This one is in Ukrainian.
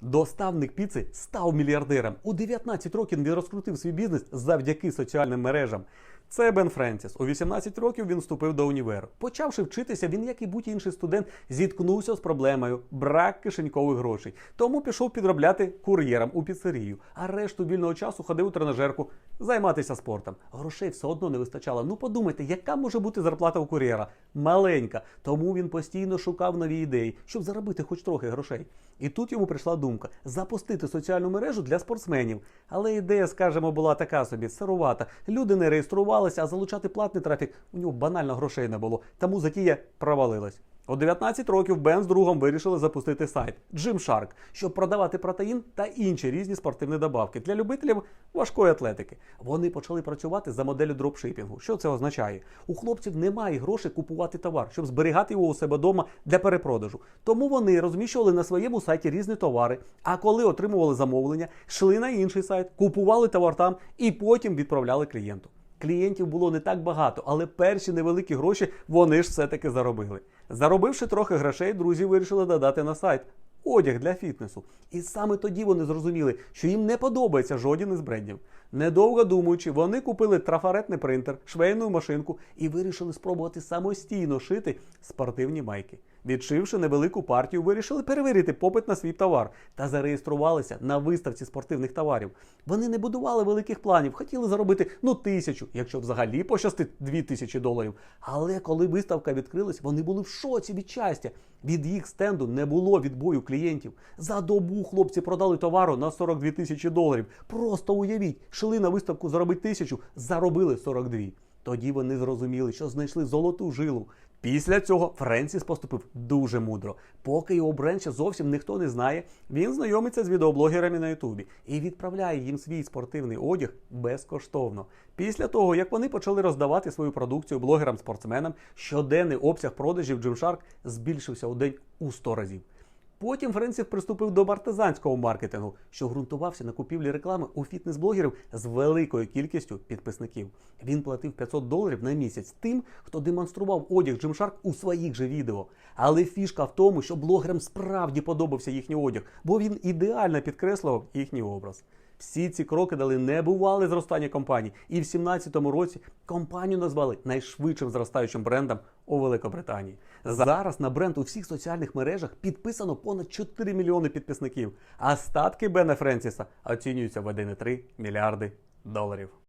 Доставник піци став мільярдером. У 19 років він розкрутив свій бізнес завдяки соціальним мережам. Це Бен Френсіс. У 18 років він вступив до універу. Почавши вчитися, він, як і будь-інший студент, зіткнувся з проблемою брак кишенькових грошей. Тому пішов підробляти кур'єром у піцерію, а решту вільного часу ходив у тренажерку займатися спортом. Грошей все одно не вистачало. Ну подумайте, яка може бути зарплата у кур'єра? Маленька. Тому він постійно шукав нові ідеї, щоб заробити хоч трохи грошей. І тут йому прийшла думка запустити соціальну мережу для спортсменів. Але ідея, скажімо, була така собі сирувата. Люди не реєструвалися, а залучати платний трафік у нього банально грошей не було. Тому затія провалилась. У 19 років Бен з другом вирішили запустити сайт Gymshark, щоб продавати протеїн та інші різні спортивні добавки для любителів важкої атлетики. Вони почали працювати за моделлю дропшипінгу. Що це означає? У хлопців немає грошей купувати товар, щоб зберігати його у себе вдома для перепродажу. Тому вони розміщували на своєму сайті різні товари. А коли отримували замовлення, йшли на інший сайт, купували товар там і потім відправляли клієнту. Клієнтів було не так багато, але перші невеликі гроші вони ж все-таки заробили. Заробивши трохи грошей, друзі вирішили додати на сайт одяг для фітнесу. І саме тоді вони зрозуміли, що їм не подобається жоден із брендів. Недовго думаючи, вони купили трафаретний принтер, швейну машинку і вирішили спробувати самостійно шити спортивні майки. Відшивши невелику партію, вирішили перевірити попит на свій товар та зареєструвалися на виставці спортивних товарів. Вони не будували великих планів, хотіли заробити ну тисячу, якщо взагалі пощастить дві тисячі доларів. Але коли виставка відкрилась, вони були в шоці від щастя. Від їх стенду не було відбою клієнтів. За добу хлопці продали товару на 42 тисячі доларів. Просто уявіть, шли на виставку заробити тисячу, заробили 42. Тоді вони зрозуміли, що знайшли золоту жилу. Після цього Френсіс поступив дуже мудро. Поки його бренд ще зовсім ніхто не знає, він знайомиться з відеоблогерами на Ютубі і відправляє їм свій спортивний одяг безкоштовно. Після того, як вони почали роздавати свою продукцію блогерам-спортсменам, щоденний обсяг продажів Gymshark збільшився у день у 100 разів. Потім Френсіс приступив до партизанського маркетингу, що ґрунтувався на купівлі реклами у фітнес-блогерів з великою кількістю підписників. Він платив 500 доларів на місяць тим, хто демонстрував одяг Gymshark у своїх же відео. Але фішка в тому, що блогерам справді подобався їхній одяг, бо він ідеально підкреслював їхній образ. Всі ці кроки дали небувале зростання компанії, і в 2017 році компанію назвали найшвидшим зростаючим брендом у Великобританії. Зараз на бренд у всіх соціальних мережах підписано понад 4 мільйони підписників, а статки Бена Френсіса оцінюються в 1,3 мільярди доларів.